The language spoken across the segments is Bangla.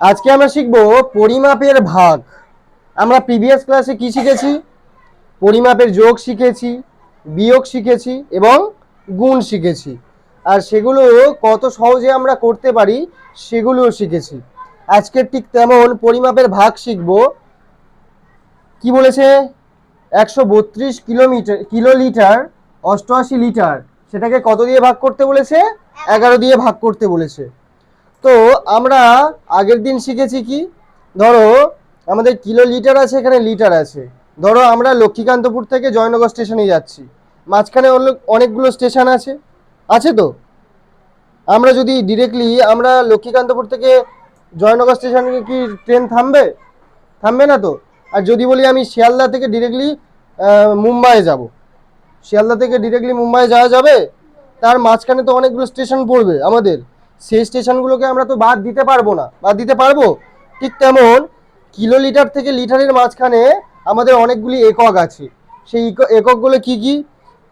আজকে আমরা শিখব পরিমাপের ভাগ। আমরা প্রিভিয়াস ক্লাসে কি শিখেছি? পরিমাপের যোগ শিখেছি, বিয়োগ শিখেছি এবং গুণ শিখেছি। আর সেগুলো কত সহজে আমরা করতে পারি সেগুলোও শিখেছি। আজকের ঠিক তেমন পরিমাপের ভাগ শিখব। কি বলেছে? একশো বত্রিশ কিলোমিটার, কিলোলিটার, অষ্টআশি লিটার। সেটাকে কত দিয়ে ভাগ করতে বলেছে? এগারো দিয়ে ভাগ করতে বলেছে। তো আমরা আগের দিন শিখেছি কি? ধরো, আমাদের কিলো লিটার আছে, এখানে লিটার আছে। ধরো, আমরা লক্ষ্মীকান্তপুর থেকে জয়নগর স্টেশনে যাচ্ছি। মাঝখানে অনেক- অনেকগুলো স্টেশন আছে। আছে তো? আমরা যদি ডিরেক্টলি আমরা লক্ষ্মীকান্তপুর থেকে জয়নগর স্টেশনে কি ট্রেন থামবে? থামবে না তো? আর যদি বলি আমি শিয়ালদা থেকে ডিরেক্টলি মুম্বাই যাব। শিয়ালদা থেকে ডিরেক্টলি মুম্বাই যাওয়া যাবে? তার মাঝখানে তো অনেকগুলো স্টেশন পড়বে আমাদের। সেই স্টেশনগুলোকে আমরা তো বাদ দিতে পারব না। বাদ দিতে পারব? ঠিক তেমন কিলো লিটার থেকে লিটারের মাঝখানে আমাদের অনেকগুলি একক আছে। সেই একক- এককগুলো কি কি?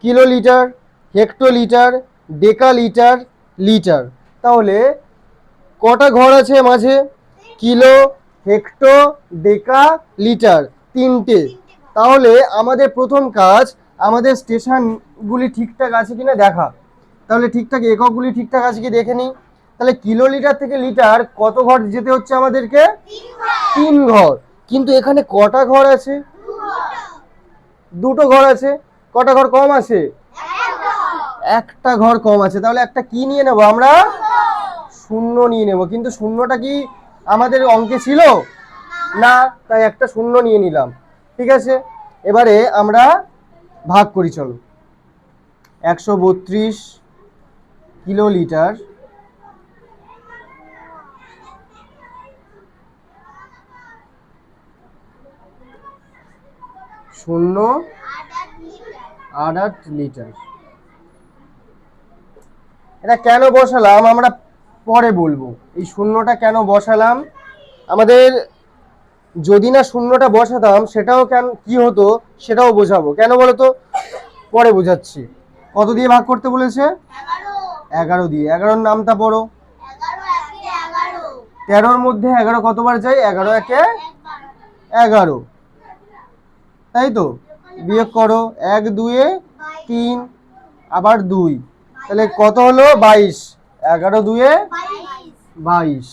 Kilolitre, hectolitre, decalitre, litre. তাহলে কটা ঘর আছে মাঝে? কিলো, হেক্টো, ডেকা, লিটার তিনটে। তাহলে আমাদের প্রথম কাজ আমাদের স্টেশনগুলি ঠিকঠাক আছে কিনা দেখা। তাহলে ঠিকঠাক এককগুলি ঠিকঠাক আছে কি দেখে নিই। তাহলে কিলো লিটার থেকে লিটার কত ঘর যেতে হচ্ছে আমাদেরকে? তিন ঘর। কিন্তু এখানে কটা ঘর আছে? দুটো ঘর আছে। কটা ঘর কম আছে? একটা ঘর কম আছে। তাহলে একটা কি নিয়ে নেব আমরা? শূন্য নিয়ে নেব। কিন্তু শূন্যটা কি আমাদের অঙ্কে ছিল? না, তাই একটা শূন্য নিয়ে নিলাম। ঠিক আছে? এবারে আমরা ভাগ করি, চলো। একশো বত্রিশ কিলোলিটার শূন্য আট আট লিটার। এটা কেন বসালাম? আমরা পরে বলব। এই শূন্যটা কেন বসালাম? আমাদের যদি না শূন্যটা বসাতাম, সেটাও কেন, কি হতো সেটাও বোঝাবো। কেন বলো তো পরে বোঝাচ্ছি। কত দিয়ে ভাগ করতে বলেছে? এগারো দিয়ে। এগারোর নামটা পড়ো। তেরোর মধ্যে এগারো কতবার যায়? এগারো একে এগারো। তাই তো? বিয়োগ করো এক দুয়ে তিন আবার দুই। তাহলে কত হলো? বাইশ। এগারো দুয়ে বাইশ।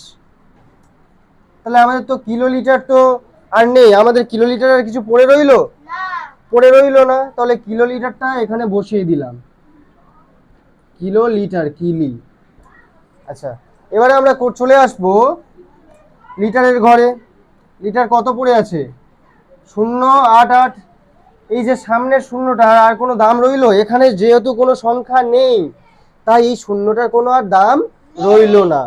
তাহলে আমাদের তো কিলো লিটার তো আর নেই। আমাদের কিলো লিটার আর কিছু পড়ে রইল? পড়ে রইল না। তাহলে কিলো লিটারটা এখানে বসিয়ে দিলাম। কিলো লিটার কিলি। আচ্ছা এবারে আমরা চলে আসব লিটারের ঘরে। লিটার কত পড়ে আছে? শূন্য, আট আট। এই যে সামনের শূন্যটা, আর কোনো দাম রইল? এখানে যেহেতু কোনো সংখ্যা নেই, তাই এই শূন্যটার কোনো আর দাম রইল না।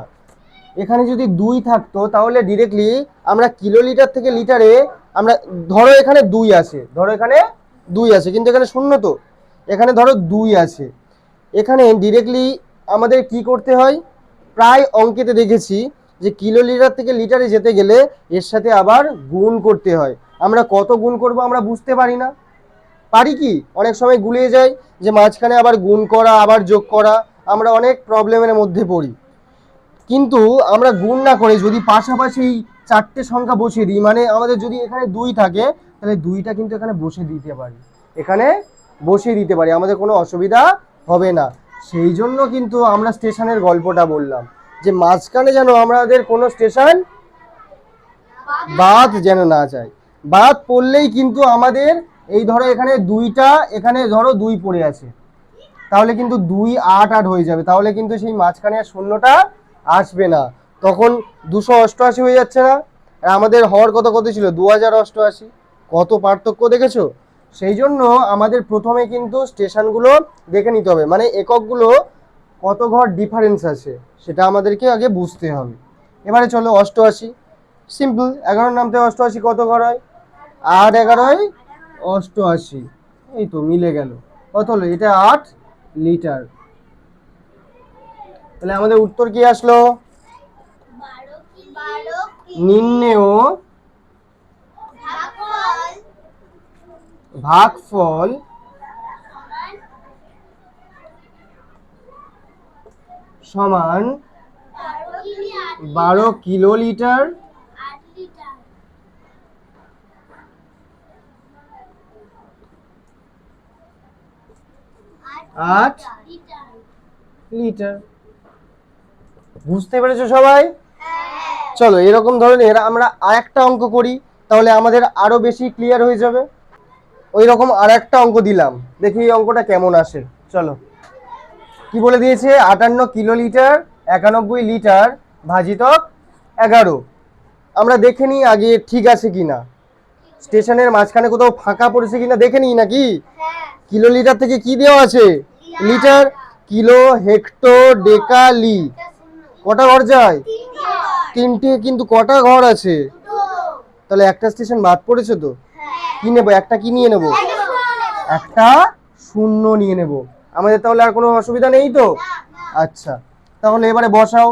এখানে যদি দুই থাকতো, তাহলে ডিরেক্টলি আমরা কিলো লিটার থেকে লিটারে আমরা, ধরো এখানে দুই আছে, ধরো এখানে দুই আছে, কিন্তু এখানে শূন্য তো। এখানে ধরো দুই আছে। এখানে ডিরেক্টলি আমাদের কি করতে হয়? প্রায় অঙ্কেতে দেখেছি যে কিলো লিটার থেকে লিটারে যেতে গেলে এর সাথে আবার গুণ করতে হয়। আমরা কত গুণ করব আমরা বুঝতে পারি না। পারি কি? অনেক সময় গুলিয়ে যায় যে মাঝখানে আবার গুণ করা, আবার যোগ করা, আমরা অনেক প্রবলেমের মধ্যে পড়ি। কিন্তু আমরা গুণ না করে যদি পাশাপাশি চারটে সংখ্যা বসিয়ে দিই মানে আমাদের যদি এখানে দুই থাকে, তাহলে দুইটা কিন্তু এখানে বসে দিতে পারি। এখানে বসিয়ে দিতে পারি, আমাদের কোনো অসুবিধা হবে না। সেই জন্য কিন্তু আমরা স্টেশনের গল্পটা বললাম, যে মাঝখানে যেন আমাদের কোনো স্টেশন বাদ যেন না যায়। বাদ পড়লেই কিন্তু আমাদের এই ধরো এখানে দুইটা, এখানে ধরো দুই পড়ে আছে। তাহলে কিন্তু দুই আট আট হয়ে যাবে। তাহলে কিন্তু সেই মাঝখানে আর শূন্যটা আসবে না। তখন দুশো অষ্টআশি হয়ে যাচ্ছে না। আর আমাদের হওয়ার কত কত ছিল? দু হাজার অষ্টআশি। কত পার্থক্য দেখেছ? সেই জন্য আমাদের প্রথমে কিন্তু স্টেশনগুলো দেখে নিতে হবে। মানে এককগুলো কত ঘর ডিফারেন্স আছে, সেটা আমাদেরকে আগে বুঝতে হবে। এবারে চলো অষ্টআশি। সিম্পল এগারোর নামতে অষ্টআশি কত ঘর হয়? আট এগারোয় অষ্টআশি। এই তো মিলে গেল। কত হলো? এটা আট লিটার। তাহলে আমাদের উত্তর কি আসলো? নিম্নেয় ভাগফল। সমান বারো কিলো লিটার আট লিটার আট লিটার। বুঝতে পেরেছ সবাই? চলো, এরকম ধরনের আমরা আরেকটা অঙ্ক করি, তাহলে আমাদের আরও বেশি ক্লিয়ার হয়ে যাবে। ওই রকম আর একটা অঙ্ক দিলাম। দেখি এই অঙ্কটা কেমন আসে। চলো। কি বলে দিয়েছে? আটান্ন কিলো লিটার একানব্বই লিটার ভাজিতক এগারো। আমরা দেখে নিই আগে ঠিক আছে কিনা। স্টেশনের মাঝখানে কোথাও ফাঁকা পড়েছে কিনা দেখে নিই নাকি? হ্যাঁ। কিলো লিটার থেকে কি দেওয়া আছে? লিটার কিলো হেক্টর ডেকা লি কটা ঘর যায়? তিনটে, কিন্তু কটা ঘর আছে? তাহলে একটা স্টেশন বাদ পড়েছে তো? কি নেব? একটা কি নিয়ে নেব? একটা শূন্য নিয়ে নেব। আমাদের তাহলে আর কোনো অসুবিধা নেই তো? আচ্ছা তাহলে এবারে বসাও।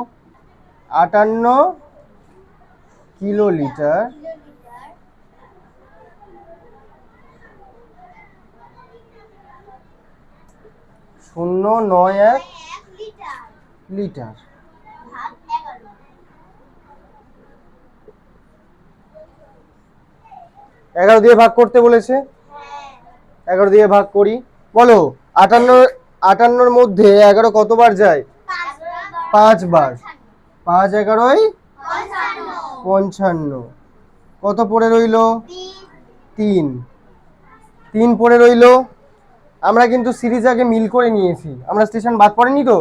আটান্ন কিলো লিটার শূন্য নয় এক লিটার। এগারো দিয়ে ভাগ করতে বলেছে? এগারো দিয়ে ভাগ করি। বলো, আটান্ন, আটান্নর মধ্যে এগারো কতবার যায়? পাঁচবার। পাঁচ এগারোই পঞ্চান্ন। কত পড়ে রইল? তিন। তিন পড়ে রইল? আমরা কিন্তু সিরিজ আগে মিল করে নিয়েছি। আমরা স্টেশন বাদ পড়েনি তো?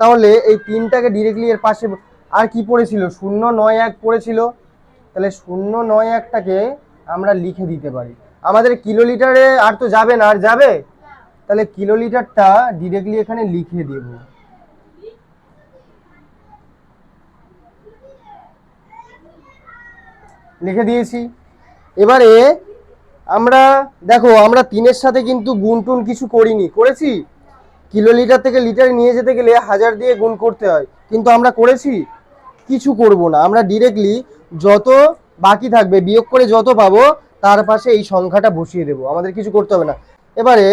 তাহলে এই তিনটাকে ডিরেক্টলি এর পাশে আর কি পড়েছিল? শূন্য নয় এক পড়েছিল। তাহলে শূন্য নয় একটাকে আমরা লিখে দিতে পারি। আমাদের কিলো লিটারে আর তো যাবে না, আর যাবে? তাহলে কিলো লিটারটা ডিরেক্টলি এখানে লিখে দেব। লিখে দিয়েছি। এবারে আমরা, দেখো, আমরা তিনের সাথে কিন্তু গুণ টুন কিছু করিনি, করেছি? কিলো লিটার থেকে লিটার নিয়ে যেতে গেলে হাজার দিয়ে গুণ করতে হয়, কিন্তু আমরা করেছি? কিছু করব না, আমরা ডিরেক্টলি যত বাকি থাকবে, বিয়োগ করে যত পাবো, তার পাশে এই সংখ্যাটা বসিয়ে দেবো, আমাদের কিছু করতে হবে না। এবারে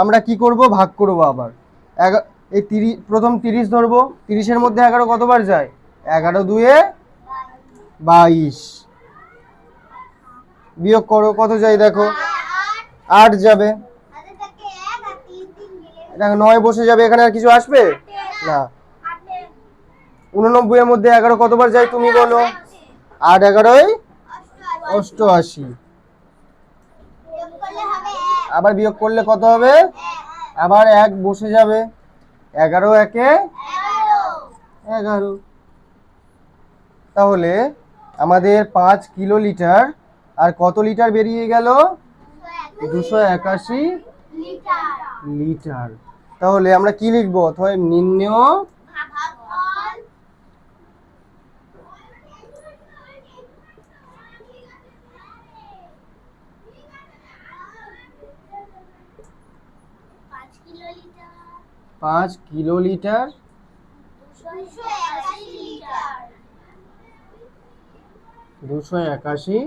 আমরা কি করব? ভাগ করব আবার। এই তিরিশ প্রথম তিরিশ ধরবো, তিরিশের মধ্যে এগারো কতবার যায়? এগারো দুয়ে বাইশ। বিয়োগ করো, কত যায় দেখো? আট যাবে। দেখো নয় বসে যাবে, এখানে আর কিছু আসবে? না। উননব্বই এর মধ্যে এগারো কতবার যায় তুমি বলো? আট এগারোই অষ্টআশি। আবার বিয়োগ করলে কত হবে? আবার এক বসে যাবে। এগারো, একে? এগারো। তাহলে আমাদের পাঁচ কিলো লিটার আর কত লিটার বেরিয়ে গেল? দুশো একাশি লিটার। তাহলে আমরা কি লিখব? অথবা নিম্ন পাঁচ কিলো লিটার। দুশো একাশি।